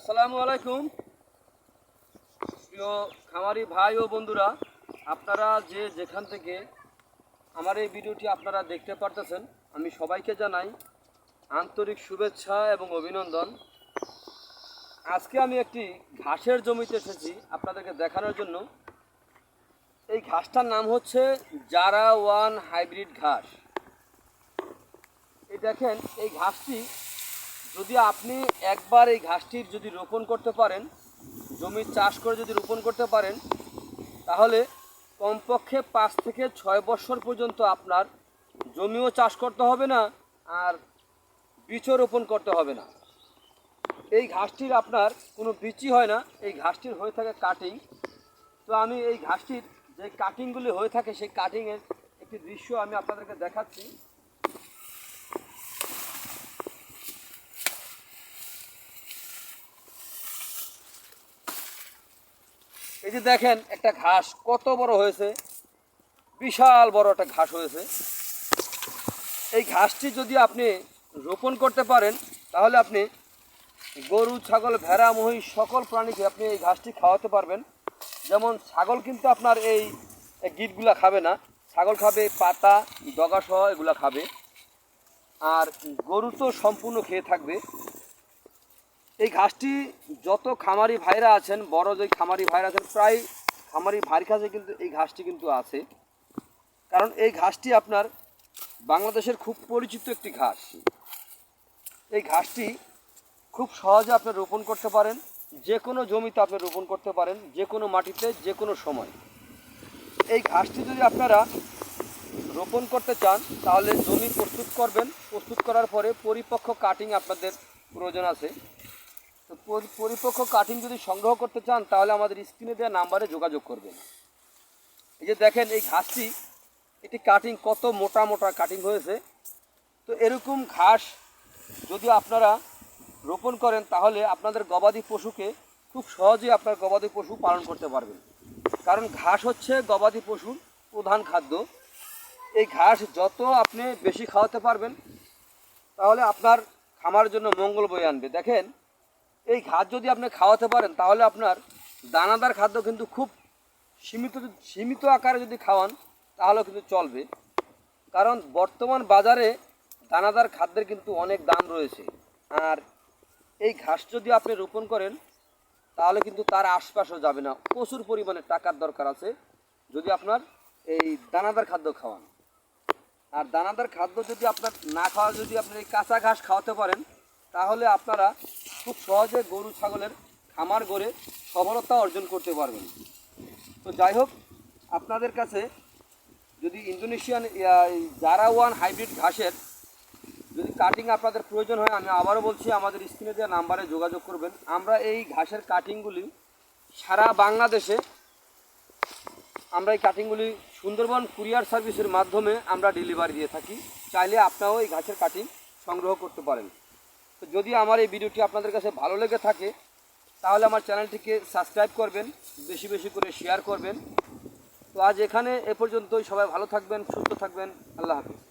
আসসালামু আলাইকুম। প্রিয় খামারি ভাই ও বন্ধুরা, আপনারা যে যেখান থেকে আমার এই ভিডিওটি আপনারা দেখতে পারতেছেন, আমি সবাইকে জানাই আন্তরিক শুভেচ্ছা এবং অভিনন্দন। আজকে আমি একটি ঘাসের জমিতে এসেছি আপনাদেরকে দেখানোর জন্য। এই ঘাসটার নাম হচ্ছে জারা ওয়ান হাইব্রিড ঘাস। এই দেখেন, এই ঘাসটি যদি আপনি একবার এই ঘাসটির যদি রোপণ করতে পারেন, জমির চাষ করে যদি রোপণ করতে পারেন, তাহলে কমপক্ষে পাঁচ থেকে ছয় বছর পর্যন্ত আপনার জমিও চাষ করতে হবে না, আর বীজও রোপণ করতে হবে না। এই ঘাসটির আপনার কোনো বীজই হয় না, এই ঘাসটির হয়ে থাকে কাটিং তো আমি এই ঘাসটির যে কাটিংগুলি হয়ে থাকে, সেই কাটিংয়ের একটি দৃশ্য আমি আপনাদেরকে দেখাচ্ছি। এই যে দেখেন, একটা ঘাস কত বড় হয়েছে। বিশাল বড় একটা ঘাস হয়েছে। এই ঘাসটি যদি আপনি রোপণ করতে পারেন, তাহলে আপনি গরু, ছাগল, ভেড়া, মহিষ, সকল প্রাণীকে আপনি এই ঘাসটি খাওয়াতে পারবেন। যেমন ছাগল কিন্তু আপনার এই গিটগুলা খাবে না। ছাগল খাবে, পাতা, ডগা সহ এগুলা খাবে। আর গরু তো সম্পূর্ণ খেয়ে থাকবে। এই ঘাসটি যত খামারি ভাইরা আছেন, বড় যে খামারি ভাইরা আছেন, প্রায় খামারি ভাইয়ের কাছে কিন্তু এই ঘাসটি কিন্তু আছে। কারণ এই ঘাসটি আপনার বাংলাদেশের খুব পরিচিত একটি ঘাস। এই ঘাসটি খুব সহজে আপনি রোপণ করতে পারেন, যে কোনো জমিতে আপনি রোপণ করতে পারেন, যে কোনো মাটিতে, যে কোনো সময়। এই ঘাসটি যদি আপনারা রোপণ করতে চান, তাহলে জমি প্রস্তুত করবেন। প্রস্তুত করার পরে পরিপক্ক কাটিং আপনাদের প্রয়োজন আছে। তো পরি- পরিপক্ক কাটিং যদি সংগ্রহ করতে চান, তাহলে আমাদের স্ক্রিনে দেওয়া নাম্বারে যোগাযোগ করবেন। এই যে দেখেন, এই ঘাসটি, এটি কাটিং কত মোটা মোটা কাটিং হয়েছে। তো এরকম ঘাস যদি আপনারা রোপণ করেন, তাহলে আপনাদের গবাদি পশুকে খুব সহজেই আপনার গবাদি পশু পালন করতে পারবেন। কারণ ঘাস হচ্ছে গবাদি পশুর প্রধান খাদ্য। এই ঘাস যত আপনি বেশি খাওয়াতে পারবেন, তাহলে আপনার খামার জন্য মঙ্গল বয়ে আনবে। দেখেন এই ঘাস যদি আপনি খাওয়াতে পারেন, তাহলে আপনার দানাদার খাদ্য কিন্তু খুব সীমিত সীমিত আকারে যদি খাওয়ান তাহলে কিন্তু চলবে। কারণ বর্তমান বাজারে দানাদার খাদ্যের কিন্তু অনেক দাম রয়েছে। আর এই ঘাস যদি আপনি রোপণ করেন, তাহলে কিন্তু তার আশপাশও যাবে না। প্রচুর পরিমাণে টাকার দরকার আছে যদি আপনার এই দানাদার খাদ্য খাওয়ান। আর দানাদার খাদ্য যদি আপনার না খাওয়া, যদি আপনি এই কাঁচা ঘাস খাওয়াতে পারেন, তাহলে আপনারা খুব সহজে গরু, ছাগলের খামার গড়ে সফলতা অর্জন করতে পারবেন। তো যাই হোক, আপনাদের কাছে যদি ইন্দোনেশিয়ান জারা ওয়ান হাইব্রিড ঘাসের যদি কাটিং আপনাদের প্রয়োজন হয়, আমি আবারও বলছি, আমাদের স্ক্রিনে দেওয়া নাম্বারে যোগাযোগ করবেন। আমরা এই ঘাসের কাটিংগুলি সারা বাংলাদেশে, আমরা এই কাটিংগুলি সুন্দরবন কুরিয়ার সার্ভিসের মাধ্যমে আমরা ডেলিভারি দিয়ে থাকি। চাইলে আপনারাও এই ঘাসের কাটিং সংগ্রহ করতে পারেন। তো যদি আমার এই ভিডিওটি আপনাদের কাছে ভালো লেগে থাকে, তাহলে আমার চ্যানেলটিকে সাবস্ক্রাইব করবেন, বেশি বেশি করে শেয়ার করবেন। তো আজ এখানে এ পর্যন্তই, সবাই ভালো থাকবেন, সুস্থ থাকবেন, আল্লাহ হাফিজ।